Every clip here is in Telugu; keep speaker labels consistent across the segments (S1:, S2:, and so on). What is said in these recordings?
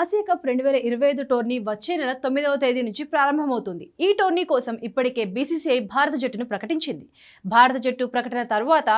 S1: ఆసియా కప్ రెండు వేల ఇరవై ఐదు టోర్నీ వచ్చే నెల తొమ్మిదవ తేదీ నుంచి ప్రారంభమవుతుంది. ఈ టోర్నీ కోసం ఇప్పటికే బీసీసీఐ భారత జట్టును ప్రకటించింది. భారత జట్టు ప్రకటన తర్వాత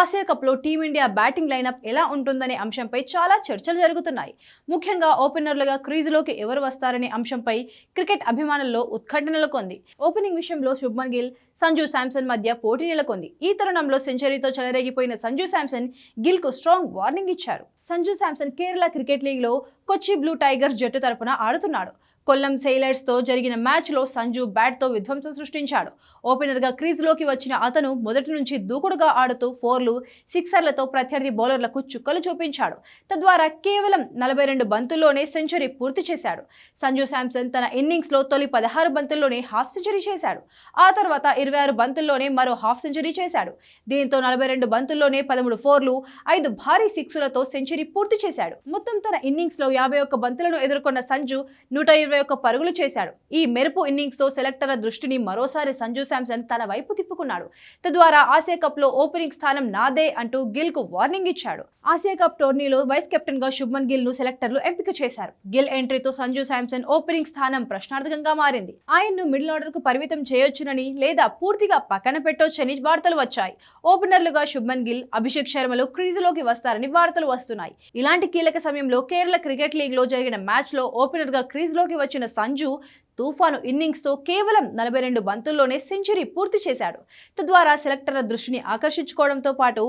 S1: ఆసియా కప్లో టీమిండియా బ్యాటింగ్ లైనప్ ఎలా ఉంటుందనే అంశంపై చాలా చర్చలు జరుగుతున్నాయి. ముఖ్యంగా ఓపెనర్లుగా క్రీజులోకి ఎవరు వస్తారనే అంశంపై క్రికెట్ అభిమానుల్లో ఉత్కంఠ నెలకొంది. ఓపెనింగ్ విషయంలో శుభ్మన్ గిల్ సంజు శాంసన్ మధ్య పోటీ నెలకొంది. ఈ తరుణంలో సెంచరీతో చెలరేగిపోయిన సంజు శాంసన్ గిల్కు స్ట్రాంగ్ వార్నింగ్ ఇచ్చారు. సంజు శాంసన్ కేరళ క్రికెట్ లీగ్లో కొచ్చి బ్లూ టైగర్స్ జట్టు తరపున ఆడుతున్నాడు. కొల్లం సెయిలర్స్తో జరిగిన మ్యాచ్లో సంజు బ్యాట్తో విధ్వంసం సృష్టించాడు. ఓపెనర్గా క్రీజ్లోకి వచ్చిన అతను మొదటి నుంచి దూకుడుగా ఆడుతూ ఫోర్లు సిక్సర్లతో ప్రత్యర్థి బౌలర్లకు చుక్కలు చూపించాడు. తద్వారా కేవలం నలభై రెండు బంతుల్లోనే సెంచరీ పూర్తి చేశాడు. సంజు శాంసన్ తన ఇన్నింగ్స్లో తొలి పదహారు బంతుల్లోనే హాఫ్ సెంచరీ చేశాడు. ఆ తర్వాత ఇరవై ఆరు బంతుల్లోనే మరో హాఫ్ సెంచరీ చేశాడు. దీంతో నలభై రెండు బంతుల్లోనే పదమూడు ఫోర్లు ఐదు భారీ సిక్సులతో సెంచరీ పూర్తి చేశాడు. మొత్తం తన ఇన్నింగ్స్లో యాభై ఒక్క బంతులను ఎదుర్కొన్న సంజు నూట ఇరవై ఒక్క పరుగులు చేశాడు. ఈ మెరుపు ఇన్నింగ్స్తో సెలెక్టర్ల దృష్టిని మరోసారి సంజు శాంసన్ తన వైపు తిప్పుకున్నాడు. తద్వారా ఆసియా కప్లో ఓపెనింగ్ స్థానం నాదే అంటూ గిల్కు వార్నింగ్ ఇచ్చాడు. ఆసియా కప్ టోర్నీలో వైస్ కెప్టెన్గా శుభ్మన్ గిల్ను సెలెక్టర్లు ఎంపిక చేశారు. గిల్ ఎంట్రీతో సంజు శాంసన్ ఓపెనింగ్ స్థానం ప్రశ్నార్థకంగా మారింది. ఆయన్ను మిడిల్ ఆర్డర్కు పరిమితం చేయొచ్చునని లేదా పూర్తిగా పక్కన పెట్టొచ్చని వార్తలు వచ్చాయి. ఓపెనర్లుగా శుభ్మన్ గిల్ అభిషేక్ శర్మలు క్రీజులోకి వస్తారని వార్తలు వస్తున్నాయి. ఇలాంటి కీలక సమయంలో కేరళ క్రికెట్ లీగ్లో జరిగిన మ్యాచ్లో ఓపెనర్గా క్రీజులోకి వచ్చిన సంజు తుఫాను ఇన్నింగ్స్తో కేవలం నలభై రెండు బంతుల్లోనే సెంచరీ పూర్తి చేశాడు. తద్వారా సెలెక్టర్ల దృష్టిని ఆకర్షించుకోవడంతో పాటు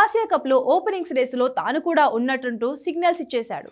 S1: ఆసియా కప్లో ఓపెనింగ్స్ రేసులో తాను కూడా ఉన్నట్టుంటూ సిగ్నల్స్ ఇచ్చేశాడు.